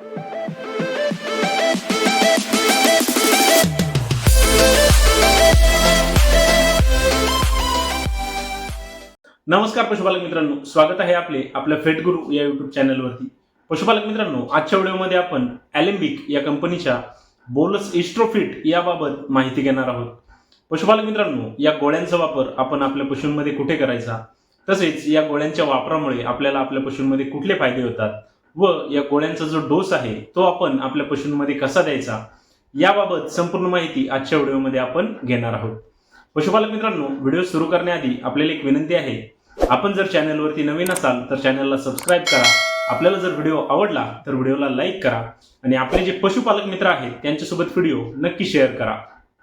नमस्कार पशुपालक मित्रांनो स्वागत आहे आपले आपल्या फेट गुरु या युट्यूब चॅनलवरती पशुपालक मित्रांनो आजच्या व्हिडिओमध्ये आपण अॅलेम्बिक या कंपनीच्या बोलस इस्ट्रोफिट याबाबत माहिती घेणार आहोत. पशुपालक मित्रांनो या गोळ्यांचा वापर आपण आपल्या पशूंमध्ये कुठे करायचा? तसेच या गोळ्यांच्या वापरामुळे आपल्याला आपल्या पशूंमध्ये कुठले फायदे होतात? व या गोळ्यांचा जो डोस आहे तो आपण आपल्या पशूंमध्ये कसा द्यायचा? याबाबत संपूर्ण माहिती आजच्या व्हिडिओमध्ये आपण घेणार आहोत. पशुपालक मित्रांनो व्हिडिओ सुरू करण्याआधी आपल्याला एक विनंती आहे. आपण जर चॅनलवरती नवीन असाल तर चॅनलला सबस्क्राईब करा. आपल्याला जर व्हिडिओ आवडला तर व्हिडिओला लाईक करा आणि आपले जे पशुपालक मित्र आहेत त्यांच्यासोबत व्हिडिओ नक्की शेअर करा.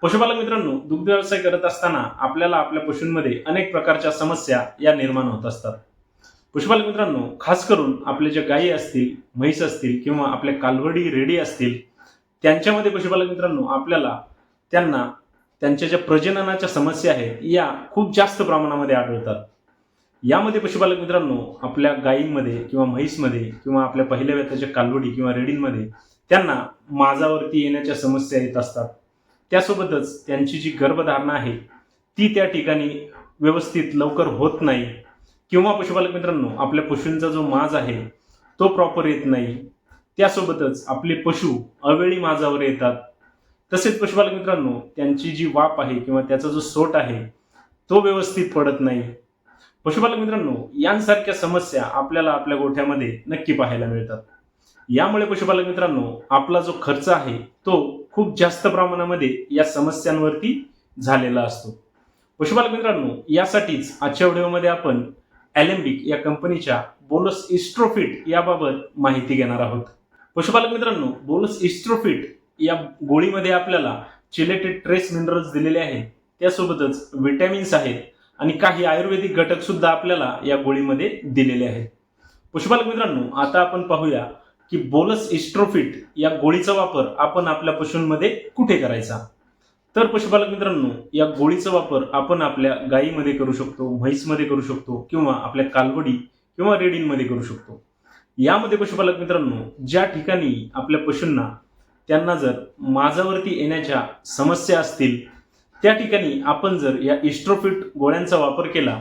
पशुपालक मित्रांनो दुग्ध व्यवसाय करत असताना आपल्याला आपल्या पशूंमध्ये अनेक प्रकारच्या समस्या या निर्माण होत असतात. पशुपालक मित्रांनो खास करून आपले जे गायी असतील म्हैस असतील किंवा आपल्या कालवडी रेडी असतील त्यांच्यामध्ये पशुपालक मित्रांनो आपल्याला त्यांना त्यांच्या ज्या प्रजननाच्या समस्या आहेत या खूप जास्त प्रमाणामध्ये आढळतात. यामध्ये पशुपालक मित्रांनो आपल्या गायींमध्ये किंवा म्हैसमध्ये किंवा आपल्या पहिल्या व्यताच्या कालवडी किंवा रेडींमध्ये त्यांना माझावरती येण्याच्या समस्या येत असतात. त्यासोबतच त्यांची जी गर्भधारणा आहे ती त्या ठिकाणी व्यवस्थित लवकर होत नाही. किंवा पशुपालक मित्रांनो आपल्या पशूंचा जो माज आहे तो प्रॉपर येत नाही. त्यासोबतच आपले पशु अवेळी माजावर येतात. तसेच पशुपालक मित्रांनो त्यांची जी वाप आहे किंवा त्याचा जो सोट आहे तो व्यवस्थित पडत नाही. पशुपालक मित्रांनो यांसारख्या समस्या आपल्याला आपल्या गोठ्यामध्ये नक्की पाहायला मिळतात. यामुळे पशुपालक मित्रांनो आपला जो खर्च आहे तो खूप जास्त प्रमाणामध्ये या समस्यांवरती झालेला असतो. पशुपालक मित्रांनो यासाठीच आजच्या व्हिडिओमध्ये आपण अॅलेम्बिक या कंपनीच्या बोलस इस्ट्रोफिट याबाबत माहिती घेणार आहोत. पशुपालक मित्रांनो बोलस इस्ट्रोफिट या गोळीमध्ये आपल्याला चिलेटेड ट्रेस मिनरल्स दिलेले आहेत. त्यासोबतच विटॅमिन्स आहेत आणि काही आयुर्वेदिक घटक सुद्धा आपल्याला या गोळीमध्ये दिलेले आहेत. पशुपालक मित्रांनो आता आपण पाहूया की बोलस इस्ट्रोफिट या गोळीचा वापर आपण आपल्या पशूंमध्ये कुठे करायचा? तर पशुपालक मित्रांनो या गोळीचा वापर आपण आपल्या गायीमध्ये करू शकतो म्हैसमध्ये करू शकतो किंवा आपल्या कालवडी किंवा रेडींमध्ये करू शकतो. यामध्ये पशुपालक मित्रांनो ज्या ठिकाणी आपल्या पशूंना त्यांना जर माझावरती येण्याच्या समस्या असतील त्या ठिकाणी आपण जर या इस्ट्रोफिट गोळ्यांचा वापर केला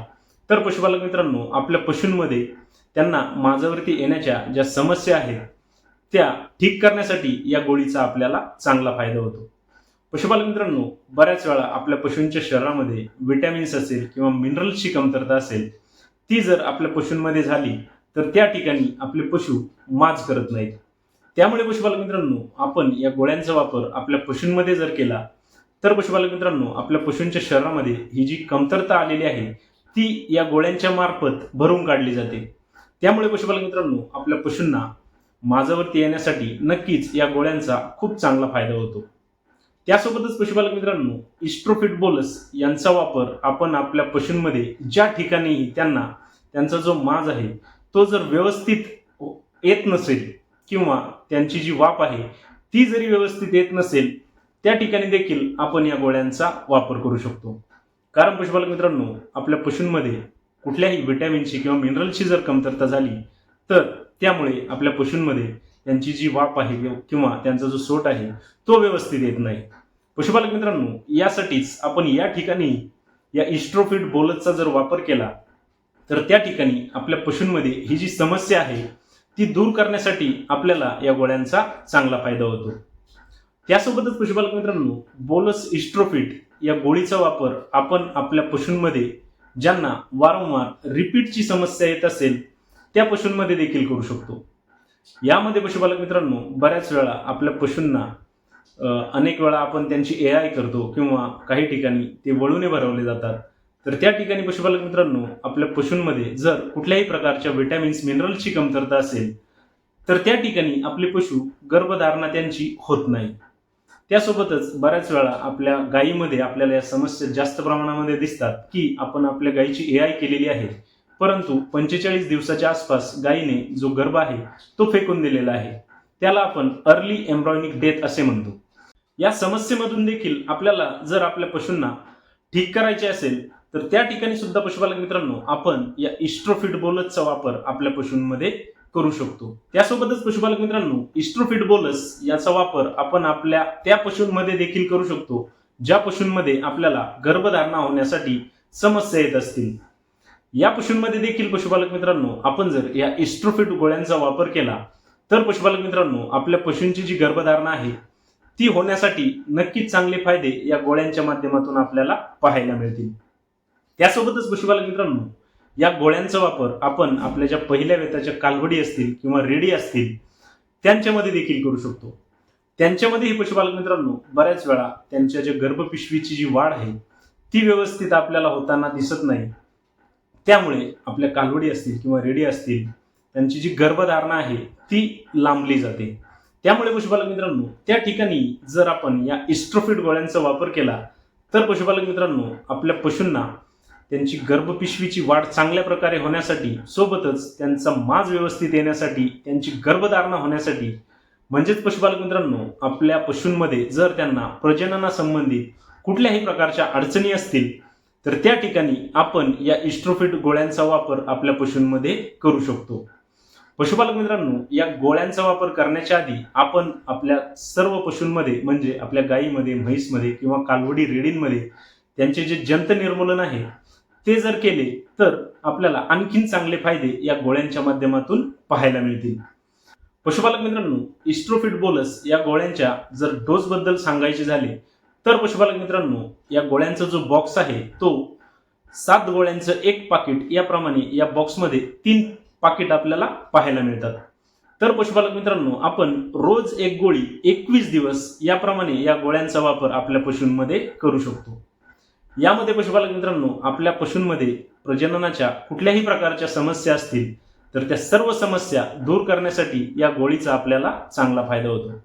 तर पशुपालक मित्रांनो आपल्या पशूंमध्ये त्यांना माझावरती येण्याच्या ज्या समस्या आहेत त्या ठीक करण्यासाठी या गोळीचा आपल्याला चांगला फायदा होतो. पशुपालक मित्रांनो बऱ्याच वेळा आपल्या पशूंच्या शरीरामध्ये विटॅमिन्स असेल किंवा मिनरल्सची कमतरता असेल ती जर आपल्या पशूंमध्ये झाली तर त्या ठिकाणी आपले पशु माज करत नाहीत. त्यामुळे पशुपालक मित्रांनो आपण या गोळ्यांचा वापर आपल्या पशूंमध्ये जर केला तर पशुपालक मित्रांनो आपल्या पशूंच्या शरीरामध्ये ही जी कमतरता आलेली आहे ती या गोळ्यांच्या मार्फत भरून काढली जाते. त्यामुळे पशुपालक मित्रांनो आपल्या पशूंना माझावरती येण्यासाठी नक्कीच या गोळ्यांचा खूप चांगला फायदा होतो. त्यासोबतच पशुपालक मित्रांनो इस्ट्रोफिट बोलस यांचा वापर आपण आपल्या पशूंमध्ये ज्या ठिकाणी त्यांना त्यांचा जो माज आहे तो जर व्यवस्थित येत नसेल किंवा त्यांची जी वाप आहे ती जरी व्यवस्थित येत नसेल त्या ठिकाणी देखील आपण या गोळ्यांचा वापर करू शकतो. कारण पशुपालक मित्रांनो आपल्या पशूंमध्ये कुठल्याही व्हिटॅमिनची किंवा मिनरलची जर कमतरता झाली तर त्यामुळे आपल्या पशूंमध्ये त्यांची जी वाप आहे किंवा त्यांचा जो सोट आहे तो व्यवस्थित येत नाही. पशुपालक मित्रांनो यासाठीच आपण या ठिकाणी या इस्ट्रोफिट बोलतचा जर वापर केला तर त्या ठिकाणी आपल्या पशूंमध्ये ही जी समस्या आहे ती दूर करण्यासाठी आपल्याला या गोळ्यांचा चांगला फायदा होतो. त्यासोबतच पशुपालक मित्रांनो बोलस इस्ट्रोफिट या गोळीचा वापर आपण आपल्या पशूंमध्ये ज्यांना वारंवार रिपीटची समस्या येत असेल त्या पशूंमध्ये देखील करू शकतो. यामध्ये पशुपालक मित्रांनो बऱ्याच वेळा आपल्या पशूंना अनेक वेळा आपण त्यांची ए आय करतो किंवा काही ठिकाणी ते वळूने भरवले जातात. तर त्या ठिकाणी पशुपालक मित्रांनो आपल्या पशूंमध्ये जर कुठल्याही प्रकारच्या विटॅमिन्स मिनरलची कमतरता असेल तर त्या ठिकाणी आपले पशु गर्भधारणा त्यांची होत नाही. त्यासोबतच बऱ्याच वेळा आपल्या गायीमध्ये आपल्याला या समस्या जास्त प्रमाणामध्ये दिसतात की आपण आपल्या गायीची ए आय केलेली आहे. परंतु पंचेचाळीस दिवसाच्या आसपास गायीने जो गर्भ आहे तो फेकून दिलेला आहे. त्याला आपण अर्ली एम्ब्रॉयनिक डेथ असे म्हणतो. या समस्येमधून देखील आपल्याला जर आपल्या पशूंना ठीक करायचे असेल तर त्या ठिकाणी सुद्धा पशुपालक मित्रांनो आपण या इस्ट्रोफिट बोलतचा वापर आपल्या पशूंमध्ये करू शकतो. त्यासोबतच पशुपालक मित्रांनो इस्ट्रोफिट बोलस याचा वापर आपण आपल्या त्या पशूंमध्ये देखील करू शकतो ज्या पशूंमध्ये आपल्याला गर्भधारणा होण्यासाठी समस्या येत असतील. या पशूंमध्ये देखील पशुपालक मित्रांनो आपण जर या इस्ट्रोफिट गोळ्यांचा वापर केला तर पशुपालक मित्रांनो आपल्या पशूंची जी गर्भधारणा आहे ती होण्यासाठी नक्कीच चांगले फायदे या गोळ्यांच्या माध्यमातून आपल्याला पाहायला मिळतील. त्यासोबतच पशुपालक मित्रांनो या गोळ्यांचा वापर आपण आपल्या ज्या पहिल्या वेताच्या कालवडी असतील किंवा रेडी असतील त्यांच्यामध्ये देखील करू शकतो. त्यांच्यामध्येही पशुपालक मित्रांनो बऱ्याच वेळा त्यांच्या ज्या गर्भपिशवीची जी वाढ आहे ती व्यवस्थित आपल्याला होताना दिसत नाही. त्यामुळे आपल्या कालवडी असतील किंवा रेडी असतील त्यांची जी गर्भधारणा आहे ती लांबली जाते. त्यामुळे पशुपालक मित्रांनो त्या ठिकाणी जर आपण या इस्ट्रोफिट गोळ्यांचा वापर केला तर पशुपालक मित्रांनो आपल्या पशूंना त्यांची गर्भपिशवीची वाढ चांगल्या प्रकारे होण्यासाठी सोबतच त्यांचा माज व्यवस्थित येण्यासाठी त्यांची गर्भधारणा होण्यासाठी म्हणजेच पशुपालक मित्रांनो आपल्या पशूंमध्ये जर त्यांना प्रजननासंबंधित कुठल्याही प्रकारच्या अडचणी असतील तर त्या ठिकाणी आपण या इस्ट्रोफिट गोळ्यांचा वापर आपल्या पशूंमध्ये करू शकतो. पशुपालक मित्रांनो या गोळ्यांचा वापर करण्याच्या आधी आपण आपल्या सर्व पशूंमध्ये म्हणजे आपल्या गायीमध्ये म्हैसमध्ये किंवा कालवडी रेडींमध्ये त्यांचे जे जंत निर्मूलन आहे ते जर केले तर आपल्याला आणखीन चांगले फायदे या गोळ्यांच्या माध्यमातून पाहायला मिळतील. पशुपालक मित्रांनो इस्ट्रोफिट बोलस या गोळ्यांच्या जर डोसबद्दल सांगायचे झाले तर पशुपालक मित्रांनो या गोळ्यांचा जो बॉक्स आहे तो सात गोळ्यांचं एक पाकिट याप्रमाणे या बॉक्समध्ये तीन पाकिट आपल्याला पाहायला मिळतात. तर पशुपालक मित्रांनो आपण रोज एक गोळी एकवीस दिवस याप्रमाणे या गोळ्यांचा वापर आपल्या पशूंमध्ये करू शकतो. यामध्ये पशुपालक मित्रांनो आपल्या पशूंमध्ये प्रजननाच्या कुठल्याही प्रकारच्या समस्या असतील तर त्या सर्व समस्या दूर करण्यासाठी या गोळीचा आपल्याला चांगला फायदा होतो.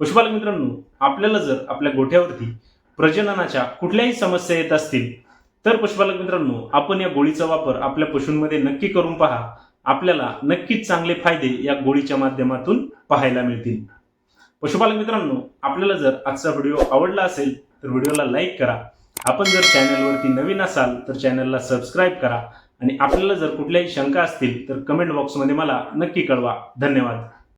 पशुपालक मित्रांनो आपल्याला जर आपल्या गोठ्यावरती प्रजननाच्या कुठल्याही समस्या येत असतील तर पशुपालक मित्रांनो आपण या गोळीचा वापर आपल्या पशूंमध्ये नक्की करून पहा. आपल्याला नक्कीच चांगले फायदे या गोळीच्या माध्यमातून पाहायला मिळतील. पशुपालक मित्रांनो आपल्याला जर आजचा व्हिडिओ आवडला असेल तर व्हिडिओला लाईक करा. आपण जर चॅनलवरती नवीन असाल तर चॅनलला सबस्क्राईब करा. आणि आपल्याला जर कुठल्याही शंका असतील तर कमेंट बॉक्समध्ये मला नक्की कळवा. धन्यवाद.